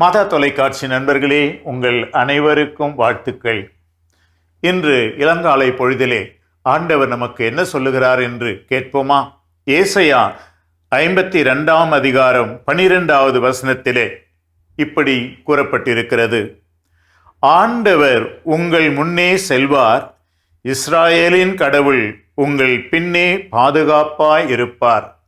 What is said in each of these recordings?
மாதா தொலைக்காட்சி நண்பர்களே உங்கள் அனைவருக்கும் வாழ்த்துக்கள். இன்று இளங்காலை பொழுதிலே ஆண்டவர் நமக்கு என்ன சொல்லுகிறார் என்று கேட்போமா? ஏசையா ஐம்பத்தி ரெண்டாம் அதிகாரம் பனிரெண்டாவது வசனத்திலே இப்படி கூறப்பட்டிருக்கிறது. ஆண்டவர் உங்கள் முன்னே செல்வார் இஸ்ராயேலின் கடவுள் உங்கள் பின்னே பாதுகாப்பாய் இருப்பார்.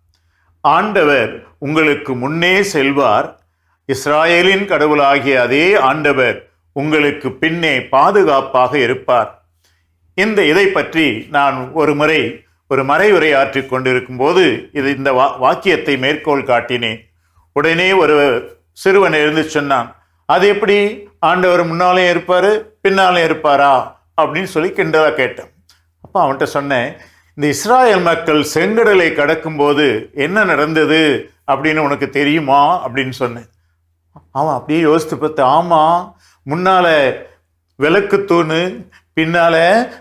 ஆண்டவர் உங்களுக்கு முன்னே செல்வார் இஸ்ராயேலின் கடவுளாகிய அதே ஆண்டவர் உங்களுக்கு பின்னே பாதுகாப்பாக இருப்பார். இந்த இதை பற்றி நான் ஒரு முறை ஒரு மறைவுரை ஆற்றிக் கொண்டிருக்கும் போது இது இந்த வா வாக்கியத்தை மேற்கோள் காட்டினேன். உடனே ஒரு சிறுவன் எழுந்து சொன்னான் அது எப்படி? ஆண்டவர் முன்னாலே இருப்பார் பின்னாலே இருப்பாரா? அப்படின்னு சொல்லி கிண்டலாக கேட்டேன். அப்போ அவன்கிட்ட சொன்னேன் இந்த இஸ்ராயல் மக்கள் செங்கடலை கடக்கும்போது என்ன நடந்தது? அப்படின்னு உனக்கு தெரியுமா? அப்படின்னு சொன்னேன். அவன் அப்படியே யோசித்து பார்த்து ஆமாம் முன்னால விளக்கு தூணு பின்னால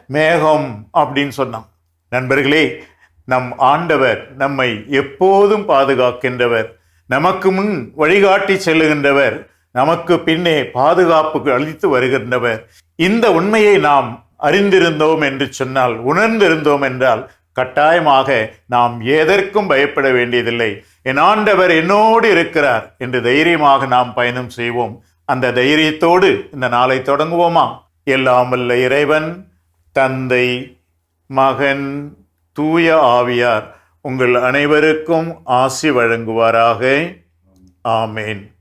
மேகம் அப்படின்னு சொன்னான். நண்பர்களே நம் ஆண்டவர் நம்மை எப்போதும் பாதுகாக்கின்றவர். நமக்கு முன் வழிகாட்டி செல்லுகின்றவர். நமக்கு பின்னே பாதுகாப்பு அளித்து வருகின்றவர். இந்த உண்மையை நாம் அறிந்திருந்தோம் என்று சொன்னால் உணர்ந்திருந்தோம் என்றால் கட்டாயமாக நாம் எதற்கும் பயப்பட வேண்டியதில்லை. என் ஆண்டவர் என்னோடு இருக்கிறார் என்று தைரியமாக நாம் பயணம் செய்வோம். அந்த தைரியத்தோடு இந்த நாளை தொடங்குவோமா எல்லாம் வல்ல இறைவன் தந்தை மகன் தூய ஆவியார் உங்கள் அனைவருக்கும் ஆசி வழங்குவாராக. ஆமேன்.